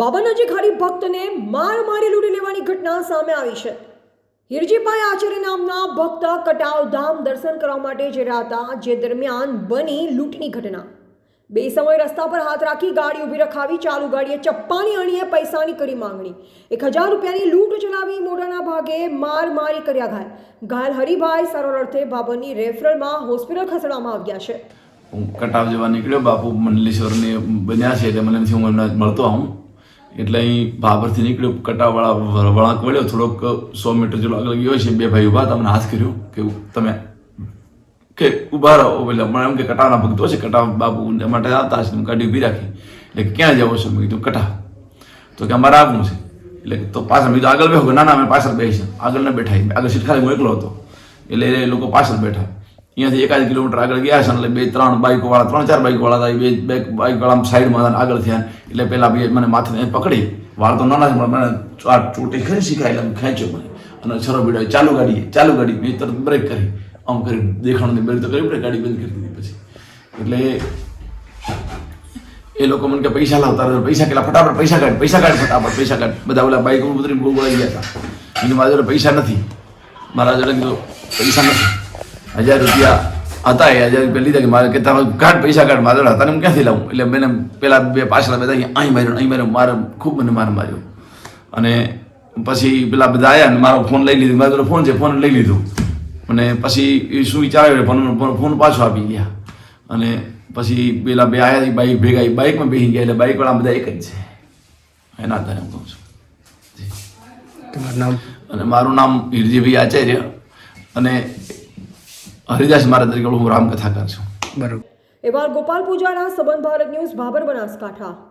બાબા નજીક હરિભક્તને માર મારી લૂંટી લેવાની ઘટના સામે આવી છે. હિરજીભાઈ આચાર્ય નામના ભક્ત કટાવ ધામ દર્શન કરવા માટે જઈ હતા, જે દરમિયાન બની લૂંટની ઘટના. બે સમય રસ્તા પર હાથ રાખી ગાડી ઊભી રખાવી, ચાલુ ગાડીએ ચપ્પાની અણીએ પૈસાની કરી માંગણી. એક હજાર રૂપિયાની લૂંટ ચલાવી મોઢાના ભાગે માર મારી કર્યા ઘાયલ. ઘાયલ હરિભાઈ સરળ અર્થે બાબરની રેફરલમાં હોસ્પિટલ ખસેડવામાં આવ્યા છે. કટાવ જવા નીકળ્યો. બાપુ મંડલેશ્વરની બન્યા છે એટલે મને હું મળતો આવું. એટલે અહીં ભાભરથી નીકળ્યો, કટાવાળા વળાંક વળ્યો, થોડોક સો મીટર જેટલો આગળ ગયો છે, બે ભાઈ ઊભા તમને હાથ કર્યો કે તમે કે ઊભા રહો. એટલે મને એમ કે કટાવના ભક્તો છે કટાવ બાપુ માટે આવતા છે ગાડી ઊભી રાખી. એટલે ક્યાં જવો છો? મેં કીધું, કટા. તો કે અમારે આવવું છે. એટલે તો પાછળ, મેં આગળ બેહો ના ના, અમે પાછળ બેસી આગળ ન બેઠા આગળ સીટ ખાલી હું એકલો હતો. એટલે એ લોકો પાછળ બેઠા. અહીંયાથી એકાદ કિલોમીટર આગળ ગયા છે એટલે બે, ત્રણ બાઇકવાળા ત્રણ, ચાર બાઇકવાળા હતા. બે બાઇક વાળા સાઈડમાં આગળ થયા એટલે પહેલાં બે મને માથે પકડી. વાળ તો નાના પણ મને આ ચોટી ખરી શીખાય એટલે ખેંચ્યો મને. અને છરો બીડો ચાલુ ગાડી ચાલુ ગાડી. મેં તરત બ્રેક કરી. આમ કરી દેખાણની બ્રેક તો કરી પડે ગાડી બંધ કરી દીધી પછી. એટલે એ લોકો મને કે પૈસા લાવતા પૈસા કેટલા? ફટાફટ પૈસા કાઢ પૈસા કાઢ ફટાફટ, પૈસા કાઢ. બધા ઓલા બાઈક ઉતરી બહુ બોલાઈ ગયા હતા. એને મારા જોડે પૈસા નથી. મારા જોડે કીધું, પૈસા નથી. હજાર રૂપિયા હતા એ હજાર રૂપિયા લીધા કે મારે કે તારો કાઢ પૈસા કાઢ મારા હતા ને ક્યાંથી લાવું? એટલે મેં પેલા બે પાછળ બધા અહીં માર્યો અહીં માર્યો મારે ખૂબ મને માર માર્યો. અને પછી પેલા બધા આવ્યા ને મારો ફોન લઈ લીધો મારો ફોન છે ફોન લઈ લીધો. અને પછી એ શું વિચાર્યો ફોન ફોન પાછો આપી ગયા. અને પછી પેલા બે આવ્યા બાઈક ભેગા એ બાઇકમાં બેસી ગયા એટલે બાઇકવાળા બધા એક જ છે. એના આધારે હું કહું છું. તમારું નામ? અને મારું નામ હિરજીભાઈ આચાર્ય. અને હરિદાસ મહારાજ તરીકે હું રામકથાકાર છું. બરોબર. એવા ગોપાલ પૂજારા સંબંધ ભારત ન્યૂઝ ભાબર બનાસકાંઠા.